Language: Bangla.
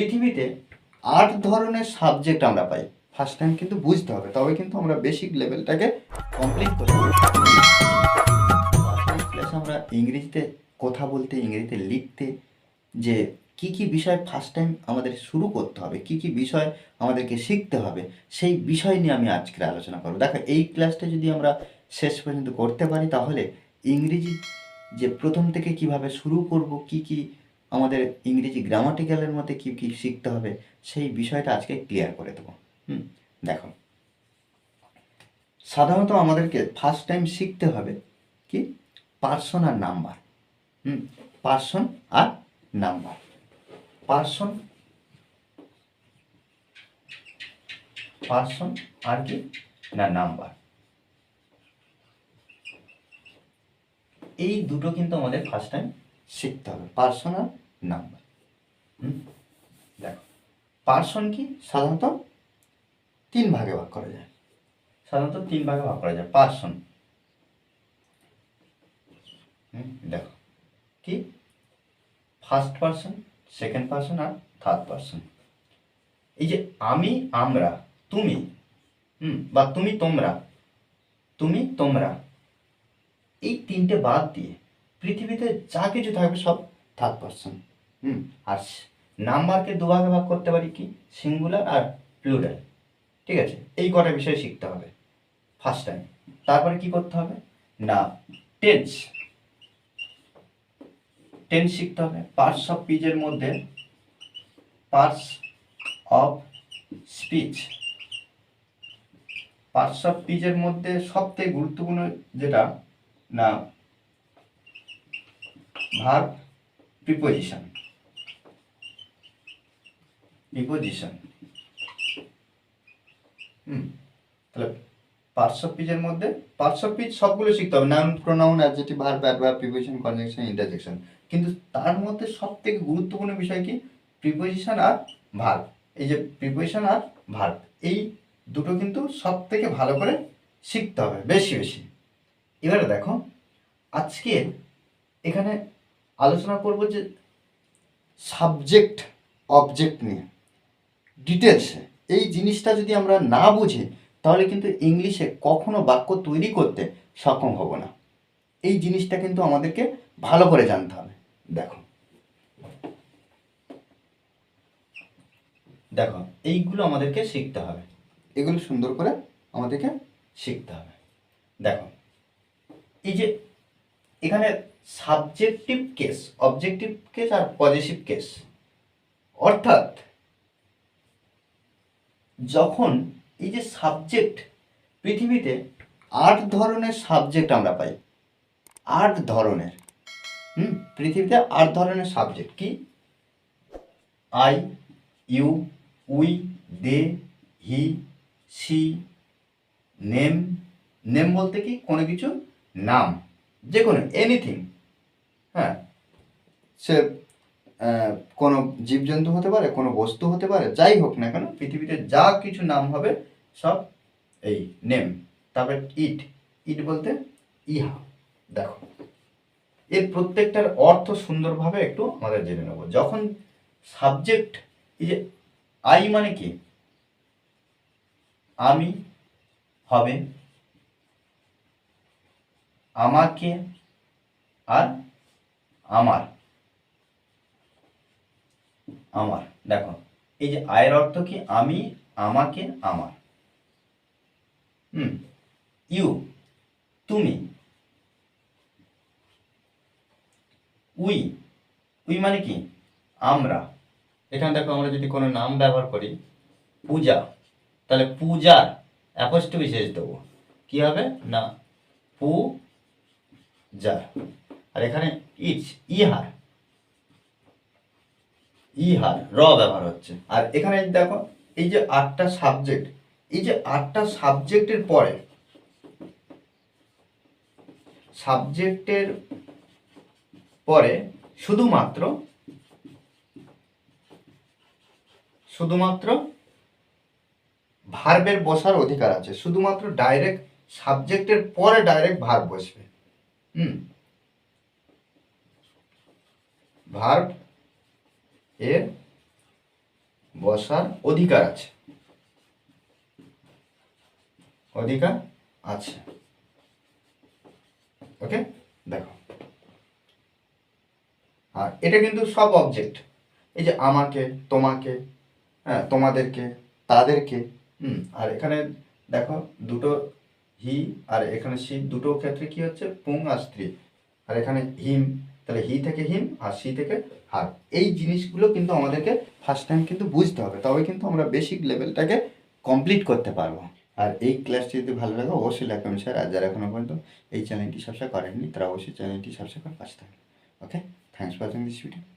পৃথিবীতে আট ধরনের সাবজেক্ট আমরা পাই। ফার্স্ট টাইম কিন্তু বুঝতে হবে, তবে কিন্তু আমরা বেসিক লেভেলটাকে কমপ্লিট করতে আমরা ইংরেজিতে কথা বলতে, ইংরেজিতে লিখতে, যে কি কি বিষয় ফার্স্ট টাইম আমাদের শুরু করতে হবে, কি কি বিষয় আমাদেরকে শিখতে হবে, সেই বিষয় নিয়ে আমি আজকে আলোচনা করব। দেখো, এই ক্লাসটা যদি আমরা শেষ পর্যন্ত করতে পারি, তাহলে ইংরেজি যে প্রথম থেকে কীভাবে শুরু করব, কি কি আমাদের ইংরেজি গ্রামাটিক্যালের মধ্যে কি কি শিখতে হবে, সেই বিষয়টা আজকে ক্লিয়ার করে দেবো। হুম, দেখো। সাধারণত আমাদেরকে ফার্স্ট টাইম শিখতে হবে কি? পার্সন আর নাম্বার হুম পার্সন আর নাম্বার পার্সন পার্সন আর কি? না নাম্বার এই দুটো কিন্তু আমাদের ফার্স্ট টাইম শিখতে হবে। পার্সন আর নাম্বার। দেখো, পার্সন কি? সাধারণত তিন ভাগে ভাগ করা যায়। সাধারণত তিন ভাগে ভাগ করা যায়, পার্সন। দেখো, কি? ফার্স্ট পার্সন, সেকেন্ড পার্সন আর থার্ড পার্সন। এই যে আমি, আমরা, তুমি, হুম, বা তুমি তোমরা তুমি তোমরা, এই তিনটে বাদ দিয়ে পৃথিবীতে যা কিছু থাকবে সব থার্ড পার্সন। হুম, আর নাম্বারকে দুভাগে ভাগ করতে পারি কি? সিঙ্গুলার আর প্লুরাল ঠিক আছে? এই কটা বিষয় শিখতে হবে। ফার্স্ট টাইম তারপরে কি করতে হবে? না টেন্স টেন্স শিখতে হবে। পার্টস অফ স্পিচের মধ্যে parts of speech parts of স্পিচের মধ্যে সবথেকে গুরুত্বপূর্ণ যেটা, না ভার্ব প্রিপোজিশন প্রিপোজিশন হুম, তাহলে পার্টস অফ স্পিচের মধ্যে পার্টস অফ স্পিচ সবগুলো শিখতে হবে। Noun pronoun adjective verb adverb preposition conjunction interjection কিন্তু তার মধ্যে সবথেকে গুরুত্বপূর্ণ বিষয় কি? প্রিপোজিশন আর ভার্ব এই যে প্রিপোজিশন আর ভার্ব এই দুটো কিন্তু সব থেকে ভালো করে শিখতে হবে, বেশি বেশি। এবারে দেখো, আজকে এখানে আলোচনা করব যে সাবজেক্ট অবজেক্ট নিয়ে। ডিটেলসে এই জিনিসটা যদি আমরা না বুঝি, তাহলে কিন্তু ইংলিশে কখনো বাক্য তৈরি করতে সক্ষম হব না। এই জিনিসটা কিন্তু আমাদেরকে ভালো করে জানতে হবে। দেখো। দেখো, এইগুলো আমাদেরকে শিখতে হবে। এগুলো সুন্দর করে আমাদেরকে শিখতে হবে। দেখো, এই যে এখানে সাবজেক্টিভ কেস অবজেক্টিভ কেস আর পজিটিভ কেস অর্থাৎ যখন এই যে সাবজেক্ট পৃথিবীতে আট ধরনের সাবজেক্ট আমরা পাই, আট ধরনের, হুম, পৃথিবীতে আট ধরনের সাবজেক্ট কি? I you we they he she name name বলতে কি? কোনো কিছু, নাম যে কোনো এনিথিং হ্যাঁ সে কোনো জীবজন্তু হতে পারে, কোনো বস্তু হতে পারে, যাই হোক না কেন, পৃথিবীতে যা কিছু নাম হবে, সব এই নেম তারপরে ইট ইট বলতে ইহা, দেখো। এর প্রত্যেকটার অর্থ সুন্দরভাবে একটু আমাদের জেনে নেব। যখন সাবজেক্ট এই যে আই মানে কি? আমি হবে আমাকে আর আমার। আমার। দেখো, এই যে আয়ের অর্থ কি? আমি, আমাকে, আমার। হুম? ইউ, তুমি। উই উই মানে কি? আমরা। এখানে দেখো, আমরা যদি কোনো নাম ব্যবহার করি, পূজা, তাহলে পূজার অ্যাপোস্ট বিশেষ দেবো। কি হবে? না পু আর এখানে ইচ, ইহার। ইহার র ব্যবহার হচ্ছে। আর এখানে দেখো, এই যে আটটা সাবজেক্ট এই যে আটটা সাবজেক্টের পরে সাবজেক্টের পরে শুধুমাত্র শুধুমাত্র ভার্বের বসার অধিকার আছে। শুধুমাত্র ডাইরেক্ট সাবজেক্টের পরে ডাইরেক্ট ভার্ব বসবে। হুম? ভার্ব এর বসার অধিকার আছে। অধিকার আছে। ওকে? দেখো। আর এটা কিন্তু সব অবজেক্ট এই যে আমাকে, তোমাকে হ্যাঁ তোমাদেরকে, তাদেরকে, হুম, আর এখানে দেখো দুটো হি, আর এখানে সি, দুটো ক্ষেত্রে কি হচ্ছে? পুং আর স্ত্রী আর এখানে হিম, তাহলে হি থেকে হিম, আর সি থেকে হার এই জিনিসগুলো কিন্তু আমাদেরকে ফার্স্ট টাইম কিন্তু বুঝতে হবে, তবে কিন্তু আমরা বেসিক লেভেলটাকে কমপ্লিট করতে পারব। আর এই ক্লাসটি যদি ভালো লাগে, অবশ্যই লাইক স্যার আর যারা এখনও পর্যন্ত এই চ্যানেলটি সাবস্ক্রাইব করেননি, তারা অবশ্যই চ্যানেলটি সাবস্ক্রাইব করে পাশে থাকবেন। Okay thanks for watching this video